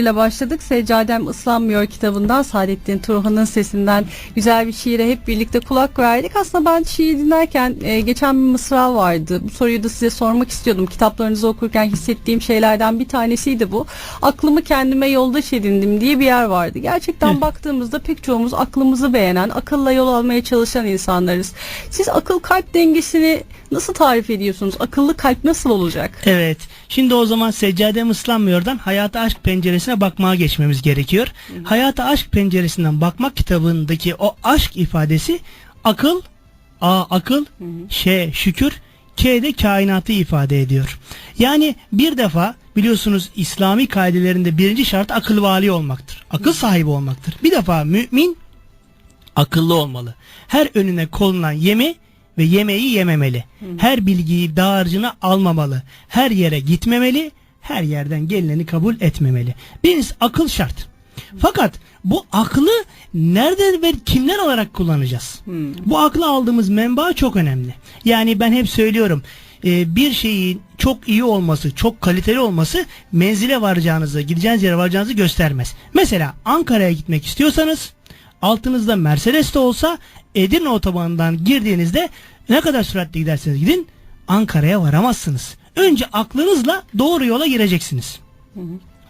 ile başladık. Seccadem Islanmıyor kitabından Saadettin Turhan'ın sesinden güzel bir şiire hep birlikte kulak verdik. Aslında ben şiir dinlerken e, geçen bir mısra vardı. Bu soruyu da size sormak istiyordum. Kitaplarınızı okurken hissettiğim şeylerden bir tanesiydi bu. Aklımı kendime yoldaş edindim diye bir yer vardı. Gerçekten Hı. baktığımızda pek çoğumuz aklımızı beğenen, akılla yol almaya çalışan insanlarız. Siz akıl kalp dengesini nasıl tarif ediyorsunuz? Akıllı kalp nasıl olacak? Evet. Şimdi o zaman Seccadem Islanmıyor'dan Hayata Aşk penceresine bakmaya geçmemiz gerekiyor. Hayata Aşk penceresinden bakmak kitabındaki o aşk ifadesi akıl, A akıl, Ş şükür, K de kainatı ifade ediyor. Yani bir defa biliyorsunuz İslami kaidelerinde birinci şart akıl vali olmaktır. Akıl sahibi olmaktır. Bir defa mümin akıllı olmalı. Her önüne konulan yemi ve yemeği yememeli. Her bilgiyi dağarcığına almamalı. Her yere gitmemeli. Her yerden gelineni kabul etmemeli. Birincisi akıl şart. Fakat bu aklı nereden ve kimler olarak kullanacağız? Bu aklı aldığımız menba çok önemli. Yani ben hep söylüyorum e, bir şeyin çok iyi olması, çok kaliteli olması menzile varacağınızı, gideceğiniz yere varacağınızı göstermez. Mesela Ankara'ya gitmek istiyorsanız altınızda Mercedes de olsa Edirne otobanından girdiğinizde ne kadar süratle giderseniz gidin Ankara'ya varamazsınız. Önce aklınızla doğru yola gireceksiniz.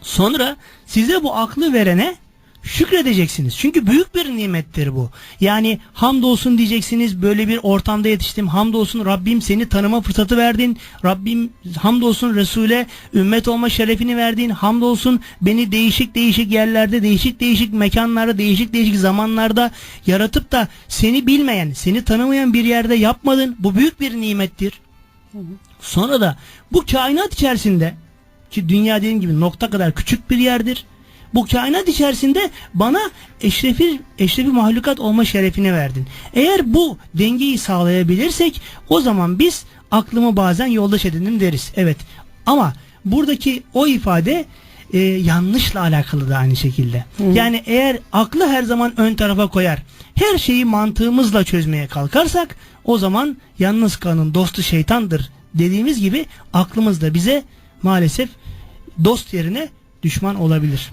Sonra size bu aklı verene şükredeceksiniz. Çünkü büyük bir nimettir bu. Yani hamdolsun diyeceksiniz böyle bir ortamda yetiştim. Hamdolsun Rabbim seni tanıma fırsatı verdin. Rabbim hamdolsun Resul'e ümmet olma şerefini verdin. Hamdolsun beni değişik değişik yerlerde, değişik değişik mekanlarda, değişik değişik zamanlarda yaratıp da seni bilmeyen, seni tanımayan bir yerde yapmadın. Bu büyük bir nimettir. Sonra da bu kainat içerisinde ki dünya dediğim gibi nokta kadar küçük bir yerdir. Bu kainat içerisinde bana eşrefi, eşrefi mahlukat olma şerefini verdin. Eğer bu dengeyi sağlayabilirsek o zaman biz aklımı bazen yoldaş edindim deriz. Evet ama buradaki o ifade e, yanlışla alakalı da aynı şekilde. Yani eğer aklı her zaman ön tarafa koyar, her şeyi mantığımızla çözmeye kalkarsak o zaman yalnız kanın dostu şeytandır dediğimiz gibi aklımız da bize maalesef dost yerine düşman olabilir.